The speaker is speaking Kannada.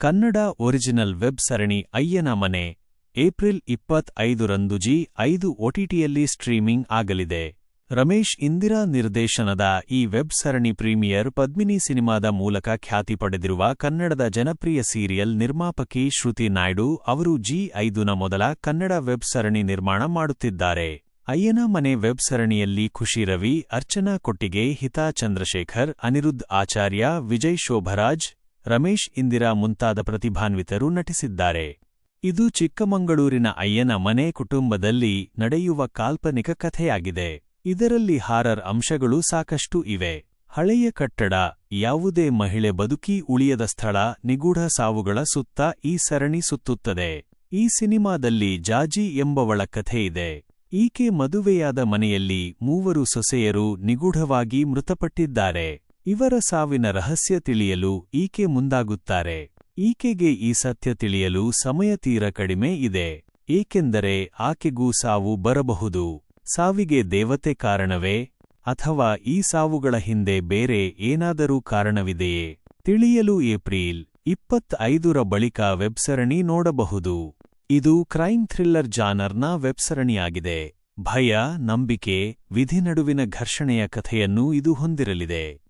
ಕನ್ನಡ ಒರಿಜಿನಲ್ ವೆಬ್ ಸರಣಿ ಅಯ್ಯನ ಮನೆ, ಏಪ್ರಿಲ್ ಇಪ್ಪತ್ತೈದರಂದು ಜಿ ಐದು ಒಟಿಟಿಯಲ್ಲಿ ಸ್ಟ್ರೀಮಿಂಗ್ ಆಗಲಿದೆ. ರಮೇಶ್ ಇಂದಿರಾ ನಿರ್ದೇಶನದ ಈ ವೆಬ್ ಸರಣಿ ಪ್ರೀಮಿಯರ್ ಪದ್ಮಿನಿ ಸಿನಿಮಾದ ಮೂಲಕ ಖ್ಯಾತಿ ಪಡೆದಿರುವ ಕನ್ನಡದ ಜನಪ್ರಿಯ ಸೀರಿಯಲ್ ನಿರ್ಮಾಪಕಿ ಶ್ರುತಿ ನಾಯ್ಡು ಅವರು ಜಿ ಐದುನ ಮೊದಲ ಕನ್ನಡ ವೆಬ್ ಸರಣಿ ನಿರ್ಮಾಣ ಮಾಡುತ್ತಿದ್ದಾರೆ. ಅಯ್ಯನ ಮನೆ ವೆಬ್ ಸರಣಿಯಲ್ಲಿ ಖುಷಿ ರವಿ, ಅರ್ಚನಾ ಕೊಟ್ಟಿಗೆ, ಹಿತಾ ಚಂದ್ರಶೇಖರ್, ಅನಿರುದ್ಧ್ ಆಚಾರ್ಯ, ವಿಜಯ್ ಶೋಭರಾಜ್ ರಮೇಶ್ ಇಂದಿರಾ ಮುಂತಾದ ಪ್ರತಿಭಾನ್ವಿತರು ನಟಿಸಿದ್ದಾರೆ. ಇದು ಚಿಕ್ಕಮಂಗಳೂರಿನ ಅಯ್ಯನ ಮನೆ ಕುಟುಂಬದಲ್ಲಿ ನಡೆಯುವ ಕಾಲ್ಪನಿಕ ಕಥೆಯಾಗಿದೆ. ಇದರಲ್ಲಿ ಹಾರರ್ ಅಂಶಗಳು ಸಾಕಷ್ಟು ಇವೆ. ಹಳೆಯ ಕಟ್ಟಡ, ಯಾವುದೇ ಮಹಿಳೆ ಬದುಕಿ ಉಳಿಯದ ಸ್ಥಳ, ನಿಗೂಢ ಸಾವುಗಳ ಸುತ್ತ ಈ ಸರಣಿ ಸುತ್ತುತ್ತದೆ. ಈ ಸಿನಿಮಾದಲ್ಲಿ ಜಾಜಿ ಎಂಬವಳ ಕಥೆಯಿದೆ ಈಕೆ ಮದುವೆಯಾದ ಮನೆಯಲ್ಲಿ ಮೂವರು ಸೊಸೆಯರು ನಿಗೂಢವಾಗಿ ಮೃತಪಟ್ಟಿದ್ದಾರೆ. ಇವರ ಸಾವಿನ ರಹಸ್ಯ ತಿಳಿಯಲು ಈಕೆ ಮುಂದಾಗುತ್ತಾರೆ. ಈಕೆಗೆ ಈ ಸತ್ಯ ತಿಳಿಯಲು ಸಮಯ ತೀರ ಕಡಿಮೆ ಇದೆ. ಏಕೆಂದರೆ ಆಕೆಗೂ ಸಾವು ಬರಬಹುದು. ಸಾವಿಗೆ ದೇವತೆ ಕಾರಣವೇ? ಅಥವಾ ಈ ಸಾವುಗಳ ಹಿಂದೆ ಬೇರೆ ಏನಾದರೂ ಕಾರಣವಿದೆಯೇ? ತಿಳಿಯಲು ಏಪ್ರಿಲ್ ಇಪ್ಪತ್ತೈದರ ಬಳಿಕ ವೆಬ್ಸರಣಿ ನೋಡಬಹುದು. ಇದು ಕ್ರೈಮ್ ಥ್ರಿಲ್ಲರ್ ಜಾನರ್ನ ವೆಬ್ಸರಣಿಯಾಗಿದೆ. ಭಯ, ನಂಬಿಕೆ, ವಿಧಿ ನಡುವಿನ ಘರ್ಷಣೆಯ ಕಥೆಯನ್ನು ಇದು ಹೊಂದಿರಲಿದೆ.